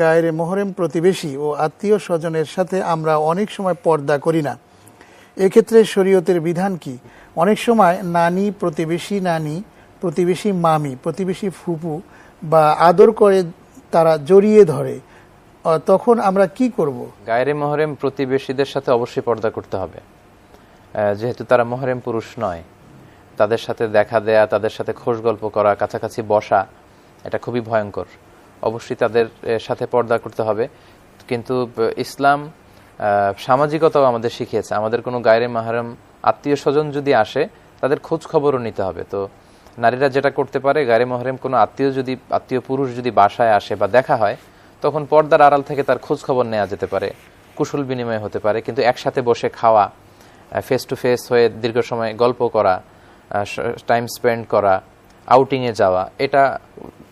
গায়ের মোহরেম প্রতিবেশী ও আত্মীয় স্বজনের সাথে আমরা অনেক সময় পর্দা করি না। এক্ষেত্রে শরীয়তের বিধান কি? অনেক সময় নানি প্রতিবেশী নানি, প্রতিবেশী মামি, প্রতিবেশী ফুপু বা আদর করে তারা জড়িয়ে ধরে। তখন আমরা কি করব? গায়রে মহরেম প্রতিবেশীদের সাথে অবশ্যই পর্দা করতে হবে। যেহেতু তারা মহরেম পুরুষ নয়, তাদের সাথে দেখা দেয়া, তাদের সাথে খোশ গল্প করা, কাছাকাছি বসা, এটা খুবই ভয়ঙ্কর। অবশ্যই তাদের সাথে পর্দা করতে হবে। কিন্তু ইসলাম সামাজিকতাও আমাদের শিখিয়েছে। আমাদের কোনো গায়রে মাহারম আত্মীয় স্বজন যদি আসে, তাদের খোঁজ খবরও নিতে হবে। তো নারীরা যেটা করতে পারে, গায়রে মহরেম কোনো আত্মীয় যদি, আত্মীয় পুরুষ যদি বাসায় আসে বা দেখা হয়, তখন পর্দার আড়াল থেকে তার খোঁজ খবর নেওয়া যেতে পারে। কুশল বিনিময় হতে পারে। কিন্তু একসাথে বসে খাওয়া ফেস টু ফেস হয়ে দীর্ঘ সময় গল্প করা টাইম স্পেন্ড করা আউটিংয়ে যাওয়া, এটা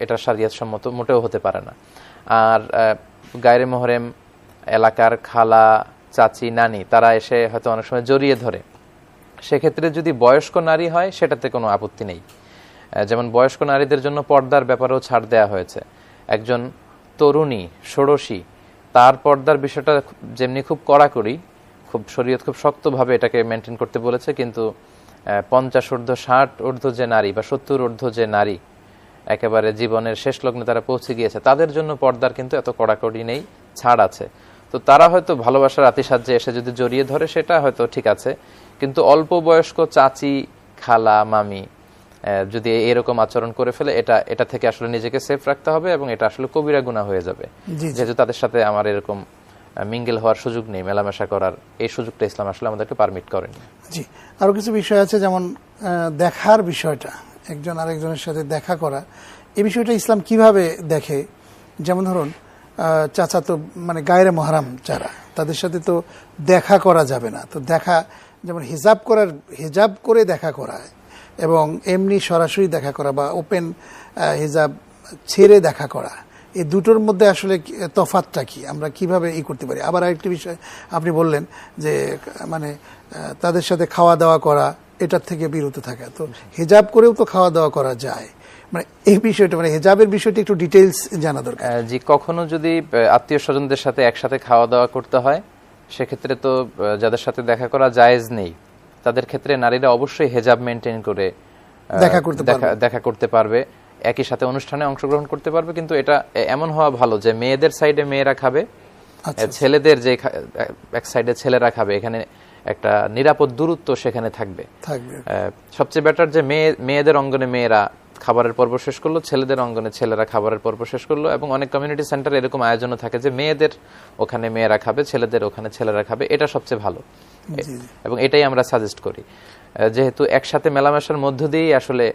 এটা সারিয়াত সম্মত মোটেও হতে পারে না। আর গায়রে মোহরেম, এলাকার খালা, চাচি, নানি, তারা এসে হয়তো অনেক সময় জড়িয়ে ধরে। সেক্ষেত্রে যদি বয়স্ক নারী হয়, সেটাতে কোনো আপত্তি নেই। যেমন বয়স্ক নারীদের জন্য পর্দার ব্যাপারেও ছাড় দেওয়া হয়েছে। একজন তরুণী, ষোড়শী, তার পর্দার বিষয়টা যেমনি খুব কড়াকড়ি, খুব শরীয়ত খুব শক্তভাবে এটাকে মেনটেন করতে বলেছে, কিন্তু পঞ্চাশ ঊর্ধ্ব ষাট ঊর্ধ্ব যে নারী বা সত্তর ঊর্ধ্ব যে নারী একেবারে জীবনের শেষ লগ্নে তারা পৌঁছে গিয়েছে। তাদের জন্য পর্দার কিন্তু এত কড়াকড়ি নেই ছাড় আছে। তো তারা হয়তো ভালোবাসার আতিসাহ্যে এসে যদি জড়িয়ে ধরে সেটা হয়তো ঠিক আছে। কিন্তু অল্প বয়স্ক চাচি খালা মামি যদি এরকম আচরণ করে ফেলে এটা এটা থেকে আসলে নিজেকে সেফ রাখতে হবে এবং এটা আসলে কবিরা গুণা হয়ে যাবে। যেহেতু তাদের সাথে আমার এরকম মিঙ্গেল হওয়ার সুযোগ নেই মেলামেশা করার এই সুযোগটা ইসলাম আসলে আমাদেরকে পারমিট করেনি। জি। আরও কিছু বিষয় আছে যেমন দেখার বিষয়টা। একজন আরেকজনের সাথে দেখা করা। এই বিষয়টা ইসলাম কীভাবে দেখে? যেমন ধরুন চাচা তো মানে গায়ের মহারাম যারা, তাদের সাথে তো দেখা করা যাবে না। তো দেখা, যেমন হিজাব করার, হিজাব করে দেখা করা এবং এমনি সরাসরি দেখা করা বা ওপেন হিজাব ছেড়ে দেখা করা এই দুটোর মধ্যে আসলে তফাতটা কি? আমরা কীভাবে ই করতে পারি? আবার আরেকটি বিষয় আপনি বললেন যে মানে তাদের সাথে খাওয়া দাওয়া করা এটার থেকে বিরত থাকা। তো হিজাব করেও তো খাওয়া দাওয়া করা যায়। মানে এই বিষয়টা মানে হিজাবের বিষয়টি একটু ডিটেলস জানা দরকার। জি কখনো যদি আত্মীয় স্বজনদের সাথে একসাথে খাওয়া দাওয়া করতে হয় সেক্ষেত্রে তো যাদের সাথে দেখা করা জায়েজ নেই তাদের ক্ষেত্রে নারীরা অবশ্যই হেজাব মেনটেন করে দেখা করতে দেখা দেখা করতে পারবে। একই সাথে অনুষ্ঠানে অংশগ্রহণ করতে পারবে কিন্তু এটা এমন হওয়া ভালো যে মেয়েদের সাইডে মেয়েরা খাবে আচ্ছা, ছেলেদের যে এক সাইডে ছেলেরা খাবে এখানে একটা নিরাপদ দূরত্ব সেখানে থাকবে। সবচেয়ে বেটার যে মেয়ে মেয়েদের অঙ্গনে মেয়েরা খাবারের পর্ব শেষ করল ছেলেদের অঙ্গনে ছেলেরা খাবারের পর্ব শেষ করল এবং অনেক কমিউনিটি সেন্টারে এরকম আয়োজনও থাকে যে মেয়েদের ওখানে মেয়েরা খাবে ছেলেদের ওখানে ছেলেরা খাবে এটা সবচেয়ে ভালো। এবং এটাই আমরা সাজেস্ট করি। যেহেতু একসাথে মেলামেশার মধ্য দিয়েই আসলে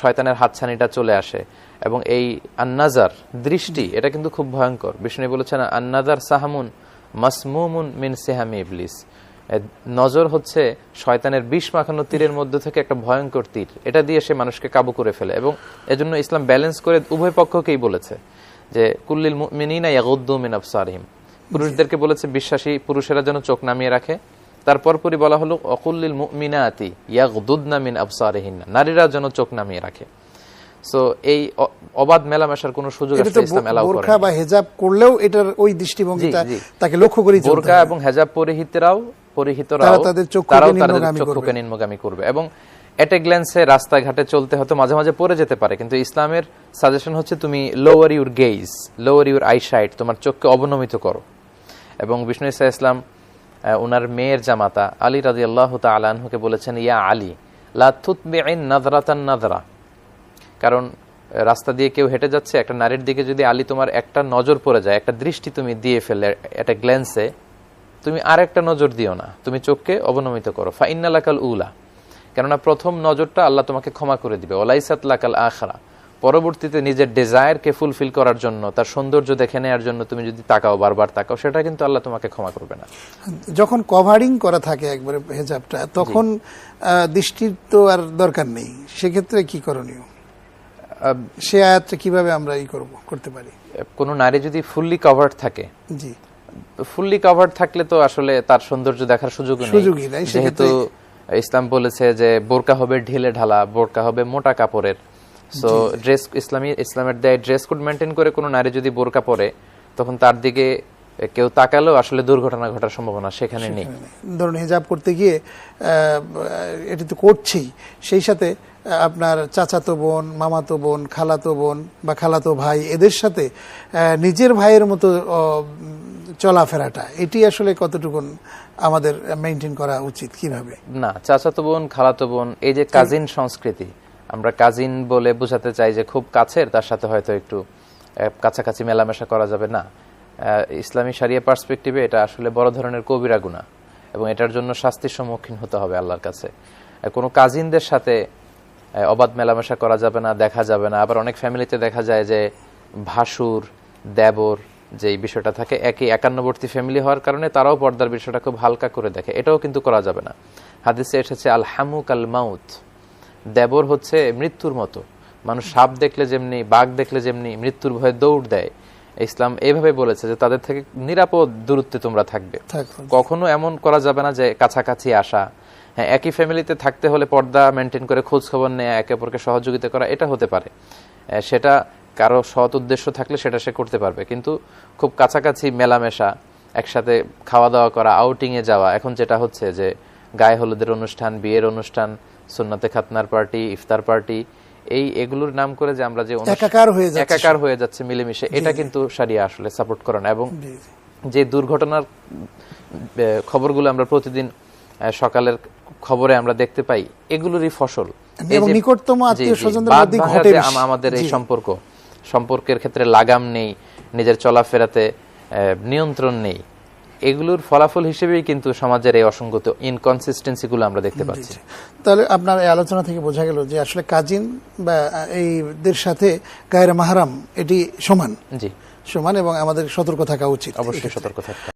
শয়তানের হাতছানিটা চলে আসে এবং এই আন্নাজার দৃষ্টি এটা কিন্তু খুব ভয়ঙ্কর। বিষ্ণু বলেছেন আন্নাজার সাহামুন মাসমুমুন মিন সেহামি ইবলিস। নজর হচ্ছে শয়তানের বিষ মাখানো তীরের মধ্যে থেকে একটা ভয়ঙ্কর তীর। এটা দিয়ে সে মানুষকে কাবু করে ফেলে এবং এজন্য ইসলাম ব্যালেন্স করে উভয় পক্ষকেই বলেছে যে কুল্লিল মুমিনিনা ইয়াগুদ্দু মিন পুরুষদেরকে বলেছে বিশ্বাসী পুরুষেরা যেন চোখ নামিয়ে রাখে। তারপর পরই বলা হলো অকুল্লিল মুমিনাতি ইয়াগুদ্দুনা মিন আবসারিহিন্না নারীরা যেন চোখ নামিয়ে রাখে। সো এই অবাধ মেলামেশার কোনো সুযোগ ইসলাম এলাও করে বা হেজাব করলেও এটার ওই দৃষ্টিভঙ্গিটা। তাকে লক্ষ্য চলতে বোরকা এবং হেজাব পরিহিতরাও পরিহিতরাও তাদের চক্ষুকে নিম্নগামী করবে। এবং এটে গ্ল্যান্সে রাস্তাঘাটে চলতে হয়তো মাঝে মাঝে পড়ে যেতে পারে কিন্তু ইসলামের সাজেশন হচ্ছে তুমি lower your gaze lower your eyesight তোমার চোখকে অবনমিত করো। এবং বিষ্ণু ইসা ইসলাম ওনার মেয়ের জামাতা আলী রাজি আল্লাহ আলানহুকে বলেছেন ইয়া আলী লা তুতবিইন নাদরাতান নাদরা কারণ রাস্তা দিয়ে কেউ হেঁটে যাচ্ছে একটা নারীর দিকে যদি আলী তোমার একটা নজর পড়ে যায় একটা দৃষ্টি তুমি দিয়ে ফেলে একটা গ্ল্যান্সে তুমি আর একটা নজর দিও না। তুমি চোখকে অবনমিত করো। ফাইনালাকাল উলা। কেননা প্রথম নজরটা আল্লাহ তোমাকে ক্ষমা করে দিবে। ওলাইসাত লাকাল আখরা। পরবর্তীতে নিজের ডেজায়ারকে ফুলফিল করার জন্য তার সৌন্দর্য দেখে নেওয়ার জন্য তুমি যদি তাকাও বারবার তাকাও সেটা কিন্তু আল্লাহ তোমাকে ক্ষমা করবে না। যখন কভারিং করা থাকে একবারে হেজাবটা তখন দৃষ্টির তো আর দরকার নেই। সেক্ষেত্রে কি করণীয়? সে আয়াতটা কীভাবে আমরা ই করব করতে পারি? কোনো নারী যদি ফুললি কভার্ড থাকে জি। ফুললি কভার থাকলে তো আসলে তার সৌন্দর্য দেখার সুযোগ সুযোগই নাই, যেহেতু ইসলাম বলেছে যে বোরকা হবে ঢিলে ঢালা বোরকা হবে মোটা কাপড়ের। সো ড্রেস ইসলামী ইসলামের দেয় ড্রেস কোড মেনটেন করে কোনো নারী যদি বোরকা পরে তখন তার দিকে কেউ তাকালেও আসলে দুর্ঘটনা ঘটার সম্ভাবনা সেখানে নেই। ধরুন হিজাব করতে গিয়ে এটি তো করছেই। সেই সাথে আপনার চাচাতো বোন মামাতো বোন খালাতো বোন বা খালাতো ভাই এদের সাথে নিজের ভাইয়ের মতো চলাফেরাটা এটি আসলে কতটুকু আমাদের মেনটেন করা উচিত কীভাবে? না চাচাতো বোন খালাতো বোন এই যে কাজিন সংস্কৃতি আমরা কাজিন বলে বোঝাতে চাই যে খুব কাছের তার সাথে হয়তো একটু কাছাকাছি মেলামেশা করা যাবে না। ইসলামী সারিয়া পার্সপেক্টিভে এটা আসলে বড় ধরনের কবিরা গুণা এবং এটার জন্য শাস্তির সম্মুখীন হতে হবে আল্লাহর কাছে। কোনো কাজিনদের সাথে অবাধ মেলামেশা করা যাবে না, দেখা যাবে না। আবার অনেক ফ্যামিলিতে দেখা যায় যে ভাসুর, দেবর যে বিষয়টা থাকে, একই একান্নবর্তী ফ্যামিলি হওয়ার কারণে তারাও পর্দার বিষয়টা খুব হালকা করে দেখে। এটাও কিন্তু করা যাবে না। হাদিসে এসেছে আল হামুক আল মাউত দেবর হচ্ছে মৃত্যুর মতো। মানুষ সাপ দেখলে যেমনি, বাঘ দেখলে যেমনি মৃত্যুর ভয়ে দৌড় দেয়। ইসলাম এইভাবে বলেছে যে তাদের থেকে নিরাপদ দূরত্বে তোমরা থাকবে। কখনো এমন করা যাবে না যে কাছাকাছি আসা। হ্যাঁ একই ফ্যামিলিতে থাকতে হলে পর্দা মেনটেন করে খোঁজ খবর নেওয়া একে অপরকে সহযোগিতা করা এটা হতে পারে। সেটা কারও সৎ উদ্দেশ্য থাকলে সেটা সে করতে পারবে। কিন্তু খুব কাছাকাছি মেলামেশা একসাথে খাওয়া দাওয়া করা আউটিংয়ে যাওয়া এখন যেটা হচ্ছে যে গায়ে হলুদের অনুষ্ঠান বিয়ের অনুষ্ঠান সুন্নাতে খাতনার পার্টি ইফতার পার্টি এই এগুলোর নাম করে যে আমরা যে একাকার হয়ে যাচ্ছে একাকার হয়ে যাচ্ছে মিলেমিশে। এটা কিন্তু সারিয়া আসলে সাপোর্ট করে না। এবং। যে দুর্ঘটনার খবরগুলো আমরা প্রতিদিন সকালের খবরে আমরা দেখতে পাই এগুলোরই ফসল। এবং নিকটতম জি, জি, আত্মীয়-স্বজনদের বাঁধ ঘটে যে বেশি। আম- আমাদের এই সম্পর্ক সম্পর্কের ক্ষেত্রে লাগাম নেই নিজের চলাফেরাতে নিয়ন্ত্রণ নেই। এগুলোর ফলাফল হিসেবেই কিন্তু সমাজের এই অসঙ্গত ইনকনসিস্টেন্সিগুলো আমরা দেখতে পাচ্ছি। তাহলে আপনার এই আলোচনা থেকে বোঝা গেল যে আসলে কাজিন বা এইদের সাথে গায়ের মাহারাম এটি সমান। জি। সমান এবং আমাদের সতর্ক থাকা উচিত অবশ্যই সতর্ক হবে।